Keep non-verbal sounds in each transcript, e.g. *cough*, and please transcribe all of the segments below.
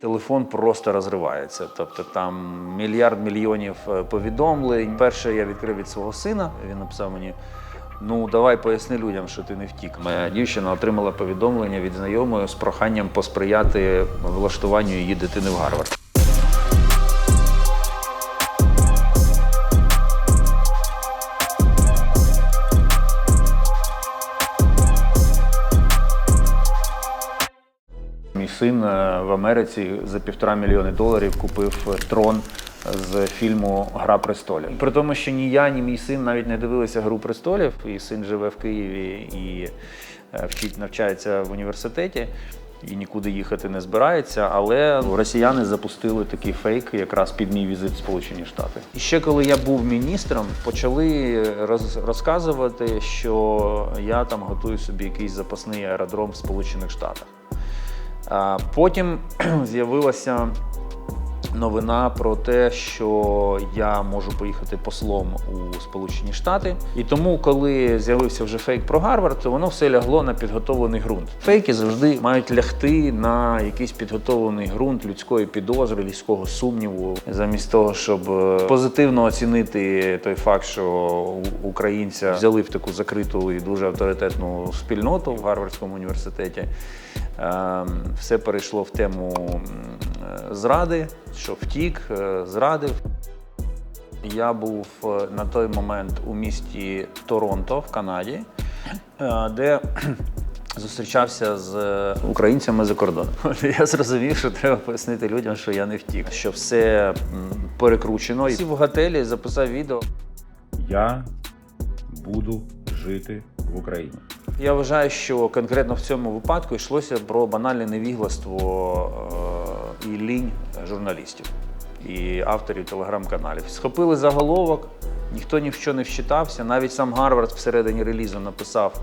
Телефон просто розривається. Тобто там мільярд мільйонів е, повідомлень. Перше я відкрив від свого сина. Він написав мені: ну давай поясни людям, що ти не втік. Моя дівчина отримала повідомлення від знайомої з проханням посприяти влаштуванню її дитини в Гарвард. Син е, в Америці за півтора мільйони доларів купив е, трон з фільму Гра престолів. При тому, що ні я, ні мій син навіть не дивилися Гру престолів, і син живе в Києві і е, вчить навчається в університеті. І нікуди їхати не збирається, але росіяни запустили такий фейк якраз під мій візит в Сполучені Штати. І ще коли я був міністром, почали роз, розказувати, що я там готую собі якийсь запасний аеродром в Сполучених Штатах. Потім *clears throat* з'явилася новина про те, що я можу поїхати послом у Сполучені Штати. І тому, коли з'явився вже фейк про Гарвард, то воно все лягло на підготовлений ґрунт. Фейки завжди мають лягти на якийсь підготовлений ґрунт людської підозри, людського сумніву, замість того, щоб е, позитивно оцінити той факт, що українця взяли в таку закриту і дуже авторитетну спільноту в Гарвардському університеті. Ем, Все перейшло в тему зради, що втік, е, зрадив. Я був е, на той момент у місті Торонто в Канаді, е, де *clears throat* зустрічався з українцями за кордоном. *laughs* Я зрозумів, що треба пояснити людям, що я не втік, що все перекручено. І в готелі записав відео. Я буду жити в Україні. Я вважаю, що конкретно в цьому випадку йшлося про банальне невігластво і лінь журналістів і авторів телеграм-каналів. Схопили заголовок, ніхто ні в що не вчитався. Навіть сам Гарвард всередині релізу написав,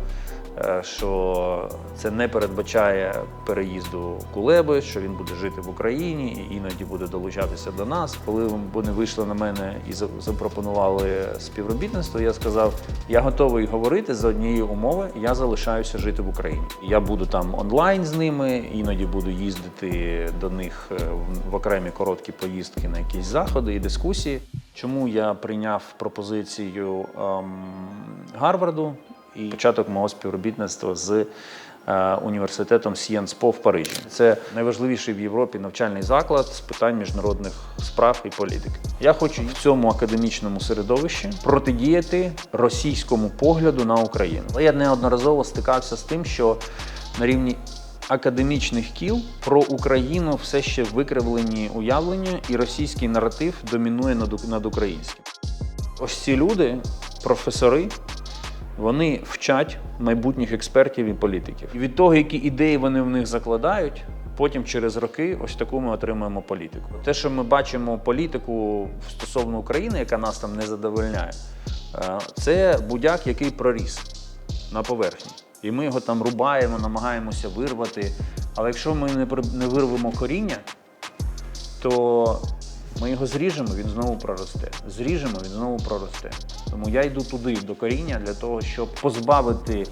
е, що це не передбачає переїзду Кулеби, що він буде жити в Україні і іноді буде долучатися до нас. Коли вони вийшли на мене і запропонували співробітництво, я сказав: я готовий говорити за однієї умови, я залишаюся жити в Україні. Я буду там онлайн з ними, іноді буду їздити до них е, в- в окремі короткі поїздки на якісь заходи і дискусії. Чому я прийняв пропозицію ем, Гарварду і початок мого співробітництва з е, університетом Сієнспо в Парижі. Це найважливіший в Європі навчальний заклад з питань міжнародних справ і політики. Я хочу в цьому академічному середовищі протидіяти російському погляду на Україну. Але Я неодноразово стикався з тим, що на рівні академічних кіл про Україну все ще викривлені уявлення, і російський наратив домінує над, над українським. Ось ці люди, професори, вони вчать майбутніх експертів і політиків. І від того, які ідеї вони в них закладають, потім через роки ось таку ми отримуємо політику. Те, що ми бачимо політику стосовно України, яка нас там не задовольняє, е, це будяк, який проріс на поверхні. І ми його там рубаємо, намагаємося вирвати. Але якщо ми не не вирвемо коріння, то ми його зріжемо, він знову проросте. Зріжемо, він знову проросте. Тому я йду туди, до коріння, для того, щоб позбавити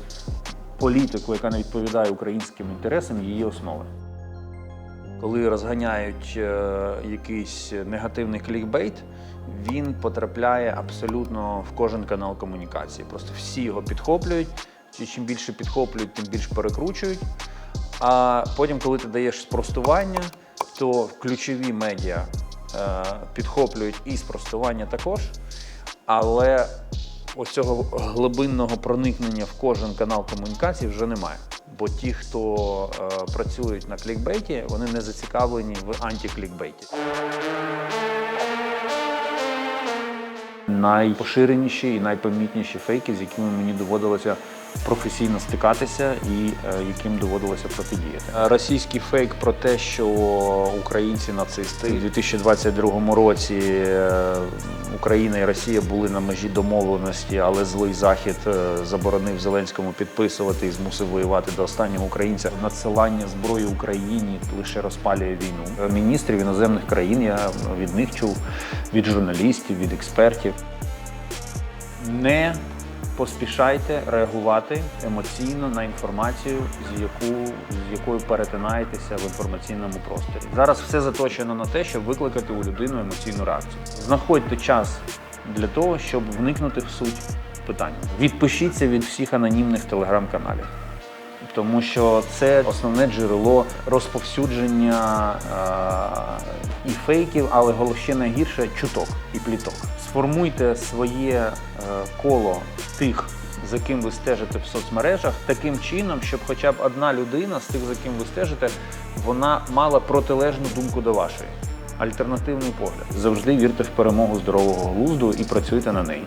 політику, яка не відповідає українським інтересам, її основи. Коли розганяють е, якийсь негативний клікбейт, він потрапляє абсолютно в кожен канал комунікації. Просто всі його підхоплюють. І чим більше підхоплюють, тим більше перекручують. А потім, коли ти даєш спростування, то ключові медіа е, підхоплюють і спростування також. Але ось цього глибинного проникнення в кожен канал комунікації вже немає. Бо ті, хто е, працюють на клікбейті, вони не зацікавлені в антиклікбейті. Найпоширеніші і найпомітніші фейки, з якими мені доводилося професійно стикатися і е, яким доводилося протидіяти. Е, Російський фейк про те, що українці нацисти у 2022 році е, Україна і Росія були на межі домовленості, але злий захід заборонив Зеленському підписувати і змусив воювати до останнього українця. Надсилання зброї Україні лише розпалює війну. Міністрів іноземних країн я від них чув, від журналістів, від експертів. Не поспішайте реагувати емоційно на інформацію, з, яку, з якою перетинаєтеся в інформаційному просторі. Зараз все заточено на те, щоб викликати у людину емоційну реакцію. Знаходьте час для того, щоб вникнути в суть питання. Відпишіться від всіх анонімних телеграм-каналів. Тому що це основне джерело розповсюдження е, і фейків, але ще найгірше чуток і пліток. Сформуйте своє е, коло тих, за ким ви стежите в соцмережах, таким чином, щоб хоча б одна людина з тих, за ким ви стежите, вона мала протилежну думку до вашої. Альтернативний погляд. Завжди вірте в перемогу здорового глузду і працюйте на неї.